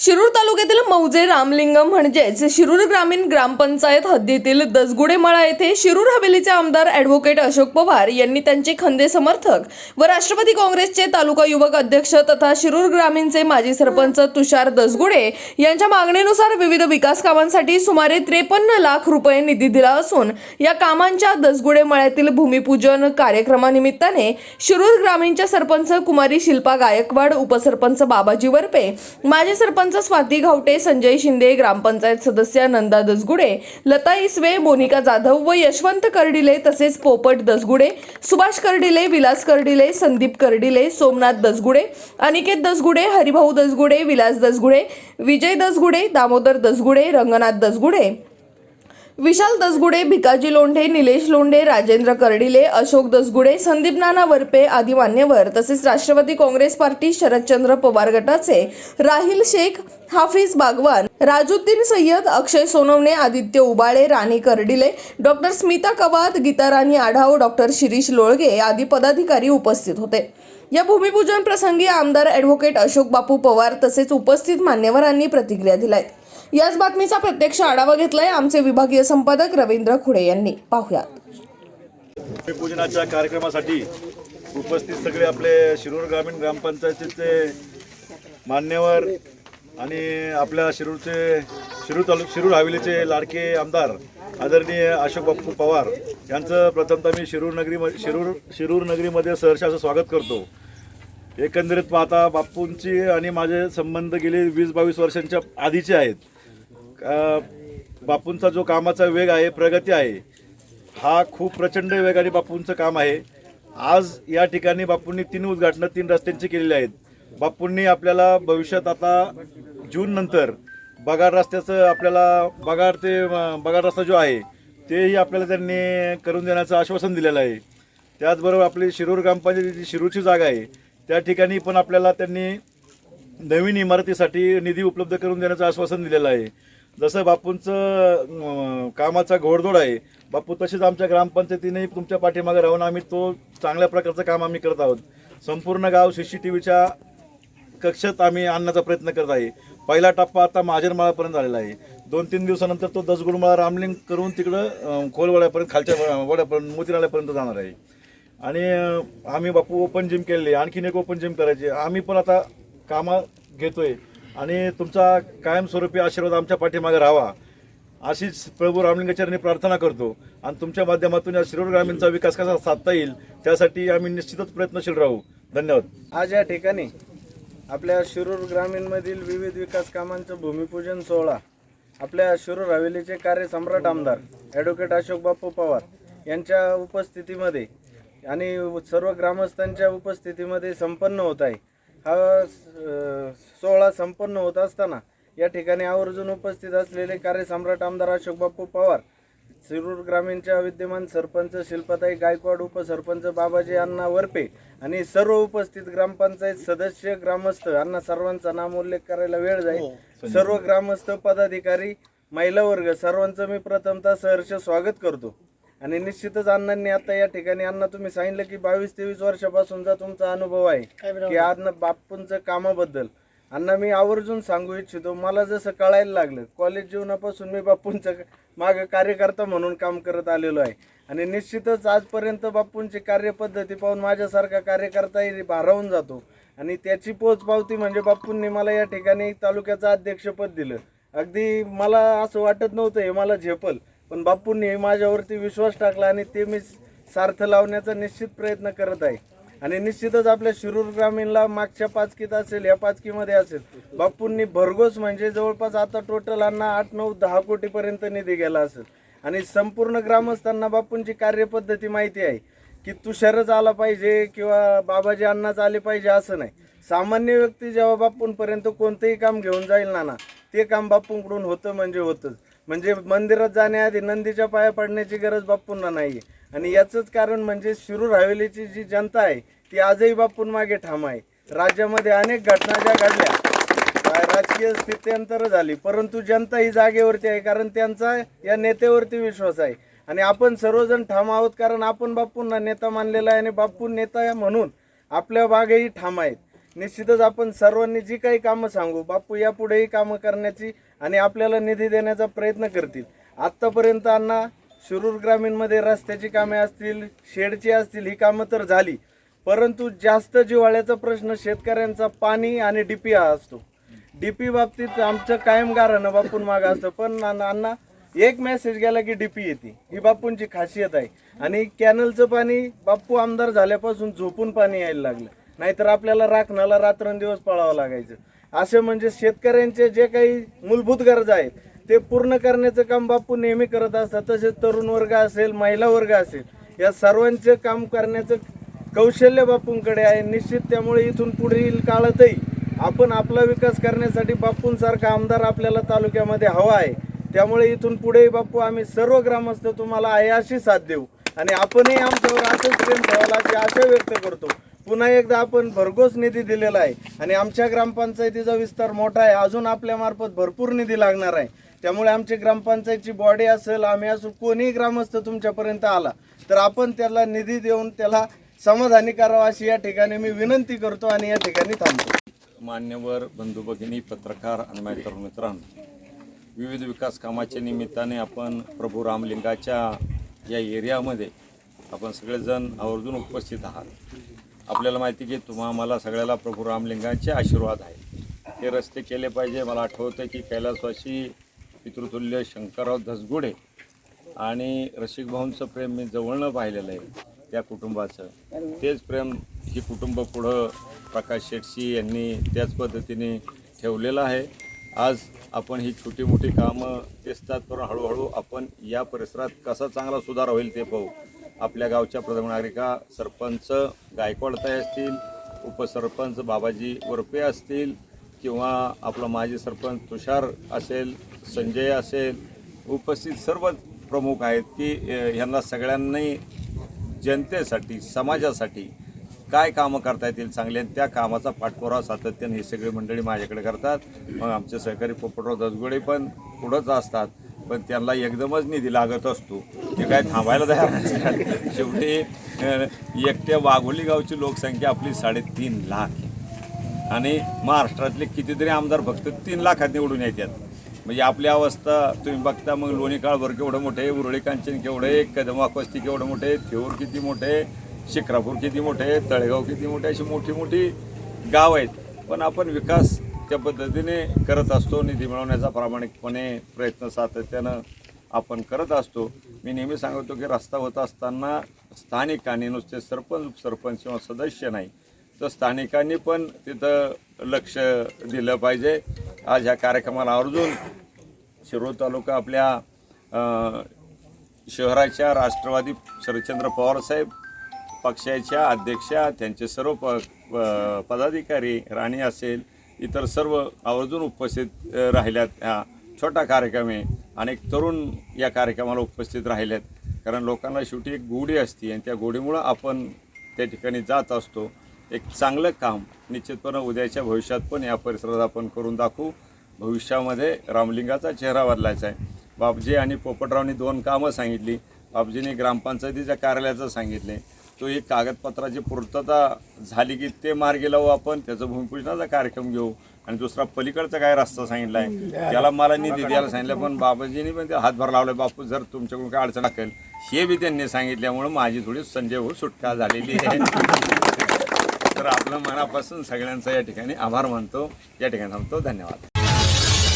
शिरूर तालुक्यातील मौजे रामलिंगम म्हणजेच शिरूर ग्रामीण ग्रामपंचायत हद्दीतील दसगुडेमळा येथे शिरूर हवेलीचे आमदार ॲडव्होकेट अशोक पवार यांनी त्यांचे खंदे समर्थक व राष्ट्रवादी काँग्रेसचे तालुका युवक अध्यक्ष तथा शिरूर ग्रामीणचे माजी सरपंच तुषार दसगुडे यांच्या मागणीनुसार विविध विकास कामांसाठी सुमारे त्रेपन्न लाख रुपये निधी दिला असून या कामांच्या दसगुडे मळ्यातील भूमिपूजन कार्यक्रमानिमित्ताने शिरूर ग्रामीणच्या सरपंच कुमारी शिल्पा गायकवाड उपसरपंच बाबाजी वरपे माजी सरपंच स्वाती घावटे संजय शिंदे ग्रामपंचायत सदस्य नंदा दसगुडे लता इसवे मोनिका जाधव व यशवंत कर्डिले तसेच पोपट दसगुडे सुभाष कर्डिले विलास कर्डिले संदीप कर्डिले सोमनाथ दसगुडे अनिकेत दसगुडे हरिभाऊ दसगुडे विलास दसगुडे विजय दसगुडे दामोदर दसगुडे रंगनाथ दसगुडे विशाल दसगुडे भिकाजी लोंढे निलेश लोंढे राजेंद्र कर्डिले अशोक दसगुडे संदीप नाना वरपे आदी मान्यवर तसेच राष्ट्रवादी काँग्रेस पार्टी शरदचंद्र पवार गटाचे राहिल शेख हाफिज बागवान राजुद्दीन सय्यद अक्षय सोनवणे आदित्य उबाळे राणी कर्डिले डॉक्टर स्मिता कवाद गीताराणी आढाव डॉक्टर शिरीष लोळगे आदी पदाधिकारी उपस्थित होते. या भूमिपूजन प्रसंगी आमदार ॲडव्होकेट अशोक बापू पवार तसेच उपस्थित मान्यवरांनी प्रतिक्रिया दिल्यात. याच बातमीचा प्रत्यक्ष आढावा घेतलाय आमचे विभागीय संपादक रवींद्र खुडे यांनी. पाहुयात. पूजनाच्या कार्यक्रमासाठी उपस्थित सगळे आपले शिरूर ग्रामीण ग्रामपंचायतीचे मान्यवर आणि आपल्या शिरूरचे शिरूर तालुक शिरूर हवेलीचे लाडके आमदार आदरणीय अशोक बाप्पू पवार यांचं प्रथमतः मी शिरूर नगरी शिरूर शिरूर नगरीमध्ये सहर्ष असं स्वागत करतो. एकंदरीत पाहता बाप्पूंची आणि माझे संबंध गेले वीस बावीस वर्षांच्या आधीचे आहेत. बापूंचा जो कामाचा वेग आहे प्रगती आहे हा खूप प्रचंड वेगाने बापूंचं काम आहे. आज या ठिकाणी बापूंनी तीन उद्घाटनं तीन रस्त्यांची केलेली आहेत. बापूंनी आपल्याला भविष्यात आता जून नंतर बगाड रस्त्याचं आपल्याला बगाड ते बगाड रस्ता जो आहे तेही आपल्याला त्यांनी करून देण्याचं आश्वासन दिलेलं आहे. त्याचबरोबर आपली शिरूर ग्रामपंचायतीची शिरूरची जागा आहे त्या ठिकाणी पण आपल्याला त्यांनी नवीन इमारतीसाठी निधी उपलब्ध करून देण्याचं आश्वासन दिलेलं आहे. जसं बापूंचं कामाचा घोडदोड आहे बापू तसेच आमच्या ग्रामपंचायतीने तुमच्या पाठीमागे राहून आम्ही तो चांगल्या प्रकारचं काम आम्ही करत आहोत. संपूर्ण गाव सी सी टी व्हीच्या कक्षात आम्ही आणण्याचा प्रयत्न करत आहे. पहिला टप्पा आता महाजनमाळापर्यंत आलेला आहे. दोन तीन दिवसानंतर तो दसगुडमाळा रामलिंग करून तिकडं अं, खोलवड्यापर्यंत खालच्या वड्यापर्यंत मोतीनाळ्यापर्यंत जाणार आहे. आणि आम्ही बापू ओपन जिम केलेली आहे. आणखीन एक ओपन जिम करायची आम्ही पण आता कामं घेतोय. आणि तुमचा कायमस्वरूपी आशीर्वाद आमच्या पाठीमागे राहावा. अशीच प्रभू रामलिंगाचार्यांनी प्रार्थना करतो. आणि तुमच्या माध्यमातून या शिरूर ग्रामीणचा विकास कसा साधता येईल त्यासाठी आम्ही निश्चितच प्रयत्नशील राहू. धन्यवाद. आज या ठिकाणी आपल्या शिरूर ग्रामीणमधील विविध विकास कामांचं भूमिपूजन सोहळा आपल्या शिरूर हवेलीचे कार्यसम्राट आमदार ॲडव्होकेट अशोक बापू पवार यांच्या उपस्थितीमध्ये आणि सर्व ग्रामस्थांच्या उपस्थितीमध्ये संपन्न होत आहे. हा सोहळा संपन्न होत असताना या ठिकाणी आवर्जून उपस्थित असलेले कार्यसम्राट आमदार अशोक बापू पवार शिरूर ग्रामीणच्या विद्यमान सरपंच शिल्पाताई गायकवाड उपसरपंच बाबाजी अण्णा वरपे आणि सर्व उपस्थित ग्रामपंचायत सदस्य ग्रामस्थ अण्णा सर्वांचा नामोल्लेख करायला वेळ जाईल. सर्व ग्रामस्थ पदाधिकारी महिला वर्ग सर्वांचं मी प्रथमतः सहर्ष स्वागत करतो. आणि निश्चितच अण्णांनी आता या ठिकाणी अण्णा तुम्ही सांगितलं की बावीस तेवीस वर्षापासूनचा तुमचा अनुभव आहे की अण्णा बापूंचं कामाबद्दल. अण्णा मी आवर्जून सांगू इच्छितो मला जसं कळायला लागलं कॉलेज जीवनापासून मी बापूंचं मागं कार्यकर्ता म्हणून काम करत आलेलो आहे. आणि निश्चितच आजपर्यंत बापूंची कार्यपद्धती पाहून माझ्यासारखा कार्यकर्ताही भारावून जातो. आणि त्याची पोचपावती म्हणजे बापूंनी मला या ठिकाणी तालुक्याचं अध्यक्षपद दिलं. अगदी मला असं वाटत नव्हतं हे मला झेपल. पण बापूंनी माझ्यावरती विश्वास टाकला आणि ते मी सार्थ लावण्याचा निश्चित प्रयत्न करत आहे. आणि निश्चितच आपल्या शिरूर ग्रामीणला मागच्या पाचकीत असेल या पाचकीमध्ये असेल बापूंनी भरघोस म्हणजे जवळपास आता टोटल अण्णा आठ नऊ दहा कोटीपर्यंत निधी गेला असेल. आणि संपूर्ण ग्रामस्थांना बापूंची कार्यपद्धती माहिती आहे की तुषारच आला पाहिजे किंवा बाबाजी अण्णाच आले पाहिजे असं नाही. सामान्य व्यक्ती जेव्हा बापूंपर्यंत कोणतंही काम घेऊन जाईल नाना ते काम बापूंकडून होतं म्हणजे होतंच. म्हणजे मंदिरात जाण्याआधी नंदीच्या पाया पडण्याची गरज बापूंना नाही आणि याचंच कारण म्हणजे शिरूर हवेलीची जी जनता आहे ती आजही बापूं मागे ठाम आहे. राज्यामध्ये अनेक घटना ज्या घडल्या राजकीय स्थित्यंतर झाली परंतु जनता ही जागेवरती आहे कारण त्यांचा या नेत्यावरती विश्वास आहे. आणि आपण सर्वजण ठाम आहोत कारण आपण बापूंना नेता मानलेला आहे आणि बाप्पू नेता म्हणून आपल्या बागेही ठाम आहेत. निश्चितच आपण सर्वांनी जी काही कामं सांगू बापू यापुढेही कामं करण्याची आणि आपल्याला निधी देण्याचा प्रयत्न करतील. आत्तापर्यंत अण्णा शिरूर ग्रामीणमध्ये रस्त्याची कामे असतील शेडची असतील ही कामं तर झाली. परंतु जास्त जिव्हाळ्याचा प्रश्न शेतकऱ्यांचा पाणी आणि डीपी हा असतो. डीपी बाबतीत आमचं कायम गारणं बापून मागं असतं. पण अण्णा अण्णा एक मेसेज गेला की डीपी येते. ही बापूंची खासियत आहे. आणि कॅनलचं पाणी बाप्पू आमदार झाल्यापासून झोपून पाणी यायला लागलं. नाहीतर आपल्याला राखणाला रात्रंदिवस पळावं लागायचं. असे म्हणजे शेतकऱ्यांचे जे काही मूलभूत गरजा आहेत ते पूर्ण करण्याचं काम बापू नेहमी करत असतात. तसेच तरुण वर्ग असेल महिला वर्ग असेल या सर्वांचं काम करण्याचं कौशल्य बापूंकडे आहे. निश्चित त्यामुळे इथून पुढील काळातही आपण आपला विकास करण्यासाठी बापूंसारखा आमदार आपल्याला तालुक्यामध्ये हवा आहे. त्यामुळे इथून पुढेही बापू आम्ही सर्व ग्रामस्थ तुम्हाला आहे अशी साथ देऊ. आणि आपणही आमच्यावर असंच प्रेम ठेवायला अशी आशा व्यक्त करतो. पुन्हा एकदा आपण भरघोस निधी दिलेला आहे. आणि आमच्या ग्रामपंचायतीचा विस्तार मोठा आहे. अजून आपल्या मार्फत भरपूर निधी लागणार आहे. त्यामुळे आमची ग्रामपंचायतची बॉडी असेल आम्ही असू कोणीही ग्रामस्थ तुमच्यापर्यंत आला तर आपण त्याला निधी देऊन त्याला समाधानी करावा अशी या ठिकाणी मी विनंती करतो आणि या ठिकाणी थांबतो. मान्यवर बंधू भगिनी पत्रकार आणि माझे मित्रांनो विविध विकास कामाच्या निमित्ताने आपण प्रभू रामलिंगाच्या या एरियामध्ये आपण सगळेजण आवर्जून उपस्थित आहात. आपल्याला माहिती की तुम्हा आम्हाला सगळ्याला प्रभू रामलिंगांचे आशीर्वाद आहे. हे रस्ते केले पाहिजे. मला आठवतं की कैलासवासी पितृतुल्य शंकरराव धसगुडे आणि रसिकभाऊंचं प्रेम मी जवळनं पाहिलेलं आहे त्या कुटुंबाचं. तेच प्रेम ही कुटुंब पुढं प्रकाश शेटशी यांनी त्याच पद्धतीने ठेवलेलं आहे. आज आपण ही छोटी मोठी कामं तेचतात करून हळूहळू आपण या परिसरात कसा चांगला सुधार होईल ते पाहू. आपल्या गावच्या प्रथम नागरिका सरपंच गायकवाडताई असतील उपसरपंच बाबाजी वरपे असतील किंवा आपला माजी सरपंच तुषार असेल संजय असेल उपस्थित सर्व प्रमुख आहेत की ह्यांना सगळ्यांनी जनतेसाठी समाजासाठी काय कामं करता येतील चांगले आणि त्या कामाचा पाठपुरावा सातत्याने ही सगळी मंडळी माझ्याकडे करतात. मग आमचे सहकारी पोपटराव दसगुडे पण पुढंच असतात. पण त्यांना एकदमच निधी लागत असतो. ते काय थांबायला तयार नसतात. शेवटी एकट्या वाघोली गावची लोकसंख्या आपली साडेतीन लाख आहे. आणि महाराष्ट्रातले कितीतरी आमदार फक्त तीन लाखात निवडून येतात. म्हणजे आपली अवस्था तुम्ही बघता मग लोणी काळभर केवढं मोठे आहे उरळी कांचन केवढं आहे कदमाकवस्ती केवढं मोठे आहे थेऊर किती मोठे आहे शिक्रापूर किती मोठे आहे तळेगाव किती मोठे अशी मोठी मोठी गाव आहेत. पण आपण विकास त्या पद्धतीने करत असतो. निधी मिळवण्याचा प्रामाणिकपणे प्रयत्न सातत्यानं आपण करत असतो. मी नेहमी सांगतो की रस्ता होत असताना स्थानिकांनी नुसते सरपंच सरपंच किंवा सदस्य नाही तर स्थानिकांनी पण तिथं लक्ष दिलं पाहिजे. आज ह्या कार्यक्रमाला आवर्जून शिरोळ तालुका आपल्या शहराच्या राष्ट्रवादी शरदचंद्र पवारसाहेब पक्षाच्या अध्यक्षा त्यांचे सर्व प- पदाधिकारी राणी असेल इतर सर्व आवर्जून उपस्थित राहिल्यात ह्या छोटा कार्यक्रम आहे. अनेक तरुण या कार्यक्रमाला उपस्थित राहिल्यात कारण लोकांना शेवटी एक गोडी असते आणि त्या गोडीमुळं आपण त्या ठिकाणी जात असतो. एक चांगलं काम निश्चितपणे उद्याच्या भविष्यात पण या परिसरात आपण करून दाखवू. भविष्यामध्ये रामलिंगाचा चेहरा बदलायचा आहे. बापजी आणि पोपटरावनी दोन कामं सांगितली. बापजीने ग्रामपंचायतीच्या कार्यालयाचं सांगितले. तो एक कागदपत्राची पूर्तता झाली की ते मार्गी लावू आपण त्याचं भूमिपूजनाचा कार्यक्रम घेऊ. आणि दुसरा पलीकडचा काय रस्ता सांगितला आहे त्याला मला निधी द्यायला सांगितलं पण बाबाजींनी पण ते हातभार लावले बापू जर तुमच्याकडून काय अडचण असेल हे बी त्यांनी सांगितल्यामुळं माझी थोडी संजय हो सुटका झालेली आहे. तर आपलं मनापासून सगळ्यांचा या ठिकाणी आभार मानतो. या ठिकाणी थांबतो. धन्यवाद.